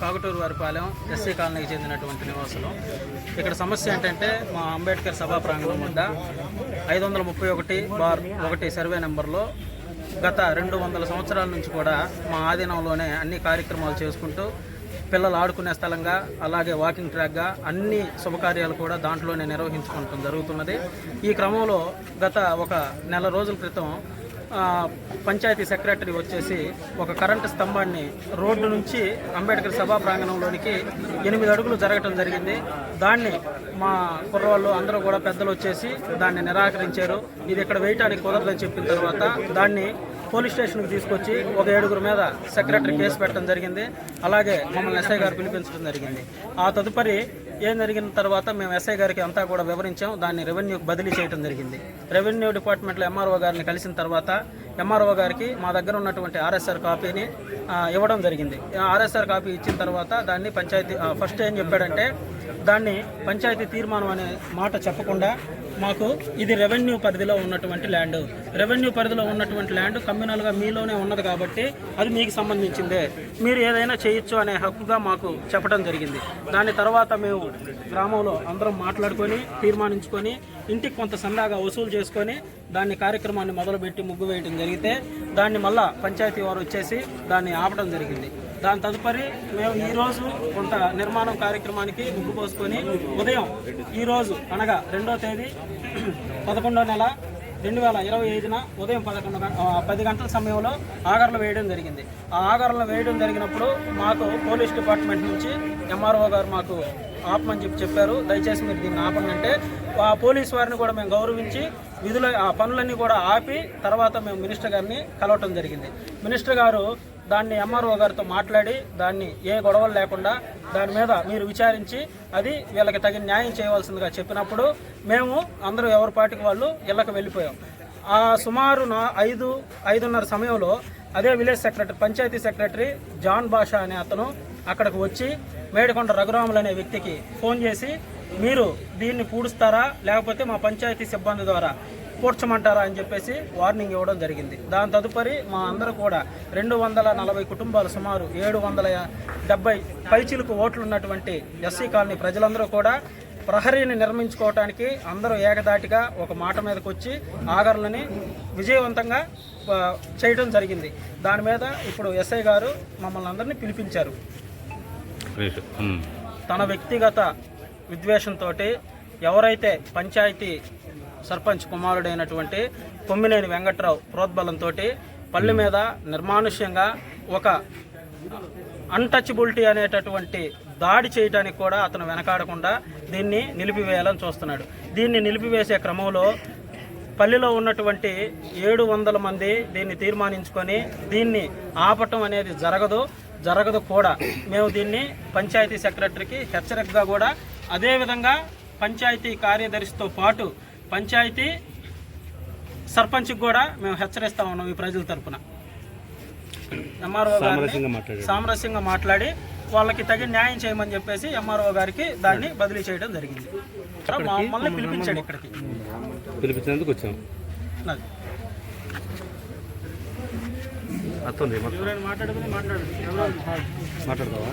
Kakaturu Varipalem SC కాలనీకి చెందినటువంటి నివాసులు. ఇక్కడ సమస్య ఏంటంటే మా అంబేద్కర్ సభా ప్రాంగణం వద్ద ఐదు వందల ముప్పై ఒకటి బార్ ఒకటి సర్వే నెంబర్లో గత రెండు వందల సంవత్సరాల నుంచి కూడా మా ఆధీనంలోనే అన్ని కార్యక్రమాలు చేసుకుంటూ పిల్లలు ఆడుకునే స్థలంగా అలాగే వాకింగ్ ట్రాక్గా అన్ని శుభకార్యాలు కూడా దాంట్లోనే నిర్వహించుకుంటాం జరుగుతున్నది. ఈ క్రమంలో గత ఒక నెల రోజుల క్రితం పంచాయతీ సెక్రటరీ వచ్చేసి ఒక కరెంటు స్తంభాన్ని రోడ్డు నుంచి అంబేద్కర్ సభా ప్రాంగణంలోనికి ఎనిమిది అడుగులు జరగటం జరిగింది. దాన్ని మా కుర్రవాళ్ళు అందరూ కూడా పెద్దలు వచ్చేసి దాన్ని నిరాకరించారు. ఇది ఇక్కడ వేయటానికి కుదరదని చెప్పిన తర్వాత దాన్ని పోలీస్ స్టేషన్కి తీసుకొచ్చి ఒక ఏడుగురు మీద సెక్రటరీ కేసు పెట్టడం జరిగింది. అలాగే మమ్మల్ని ఎస్ఐ గారు పిలిపించడం జరిగింది. ఆ తదుపరి ఏం జరిగిన తర్వాత మేము ఎస్ఐ గారికి అంతా కూడా వివరించాం. దాన్ని రెవెన్యూకి బదిలీ చేయడం జరిగింది. రెవెన్యూ డిపార్ట్మెంట్లో ఎంఆర్ఓ గారిని కలిసిన తర్వాత ఎంఆర్ఓ గారికి మా దగ్గర ఉన్నటువంటి ఆర్ఎస్ఆర్ కాపీని ఇవ్వడం జరిగింది. ఆర్ఎస్ఆర్ కాపీ ఇచ్చిన తర్వాత దాన్ని పంచాయతీ ఫస్ట్ ఏం చెప్పాడంటే దాన్ని పంచాయతీ తీర్మానం అనే మాట చెప్పకుండా మాకు ఇది రెవెన్యూ పరిధిలో ఉన్నటువంటి ల్యాండ్. రెవెన్యూ పరిధిలో ఉన్నటువంటి ల్యాండ్ కమ్యూనల్గా మీలోనే ఉన్నది కాబట్టి అది మీకు సంబంధించిందే. మీరు ఏదైనా చేయొచ్చు అనే హక్కుగా మాకు చెప్పడం జరిగింది. దాని తర్వాత మేము గ్రామంలో అందరం మాట్లాడుకొని తీర్మానించుకొని ఇంటికి కొంత సందాగా వసూలు చేసుకొని దాన్ని కార్యక్రమాన్ని మొదలుపెట్టి ముగ్గు వేయడం జరిగితే దాన్ని మళ్ళా పంచాయతీ వారు వచ్చేసి దాన్ని ఆపడం జరిగింది. దాని తదుపరి మేము ఈరోజు కొంత నిర్మాణం కార్యక్రమానికి ముగ్గు పోసుకొని ఉదయం ఈరోజు అనగా రెండో తేదీ పదకొండో నెల రెండు వేల ఇరవై ఐదున ఉదయం పదకొండు పది గంటల సమయంలో ఆగర్లు వేయడం జరిగింది. ఆ ఆగర్లు వేయడం జరిగినప్పుడు మాకు పోలీస్ డిపార్ట్మెంట్ నుంచి ఎంఆర్ఓ గారు మాకు ఆపమని చెప్పి చెప్పారు. దయచేసి మీరు దీన్ని ఆపండి అంటే ఆ పోలీస్ వారిని కూడా మేము గౌరవించి విధుల ఆ పనులన్నీ కూడా ఆపి తర్వాత మేము మినిస్టర్ గారిని కలవటం జరిగింది. మినిస్టర్ గారు దాన్ని ఎంఆర్ఓ గారితో మాట్లాడి దాన్ని ఏ గొడవలు లేకుండా దాని మీద మీరు విచారించి అది వీళ్ళకి తగిన న్యాయం చేయవలసిందిగా చెప్పినప్పుడు మేము అందరూ ఎవరి పాటికి వాళ్ళు ఇళ్ళకి వెళ్ళిపోయాం. ఆ సుమారు నా ఐదు ఐదున్నర సమయంలో అదే village secretary panchayat secretary John Basha అనే అతను అక్కడికి వచ్చి మేడికొండ రఘురాములు అనే వ్యక్తికి ఫోన్ చేసి మీరు దీన్ని పూడుస్తారా? లేకపోతే మా పంచాయతీ సిబ్బంది ద్వారా పూడ్చమంటారా అని చెప్పేసి వార్నింగ్ ఇవ్వడం జరిగింది. దాని తదుపరి మా అందరూ కూడా రెండు వందల నలభై కుటుంబాలు సుమారు ఏడు వందల డెబ్బై పైచిలకు ఓట్లు ఉన్నటువంటి ఎస్సీ కాలనీ ప్రజలందరూ కూడా ప్రహరీని నిర్మించుకోవటానికి అందరూ ఏకదాటిగా ఒక మాట మీదకి వచ్చి ఆగర్లని విజయవంతంగా చేయడం జరిగింది. దాని మీద ఇప్పుడు ఎస్ఐ గారు మమ్మల్ని అందరినీ పిలిపించారు. తన వ్యక్తిగత విద్వేషంతో ఎవరైతే పంచాయతీ సర్పంచ్ కుమారుడైనటువంటి కొమ్మినేని వెంకట్రావు ప్రోద్బలంతో పల్లె మీద నిర్మానుష్యంగా ఒక అన్టచబిలిటీ అనేటటువంటి దాడి చేయడానికి కూడా అతను వెనకాడకుండా దీన్ని నిలిపివేయాలని చూస్తున్నాడు. దీన్ని నిలిపివేసే క్రమంలో పల్లెలో ఉన్నటువంటి ఏడు వందల మంది దీన్ని తీర్మానించుకొని దీన్ని ఆపటం అనేది జరగదు. జరగదు కూడా. మేము దీన్ని పంచాయతీ సెక్రటరీకి హెచ్చరికగా కూడా అదేవిధంగా పంచాయతీ కార్యదర్శితో పాటు పంచాయతీ సర్పంచ్కి కూడా మేము హెచ్చరిస్తా ఉన్నాం ఈ ప్రజల తరపున. ఎంఆర్ఓ గారిని సామరస్యంగా మాట్లాడి వాళ్ళకి తగిన న్యాయం చేయమని చెప్పేసి ఎంఆర్ఓ గారికి దాన్ని బదిలీ చేయడం జరిగింది. మమ్మల్ని పిలిపించాడు ఇక్కడికి. పిలిపించినందుకు వచ్చాం. మాట్లాడుకుని మాట్లాడు మాట్లాడతావా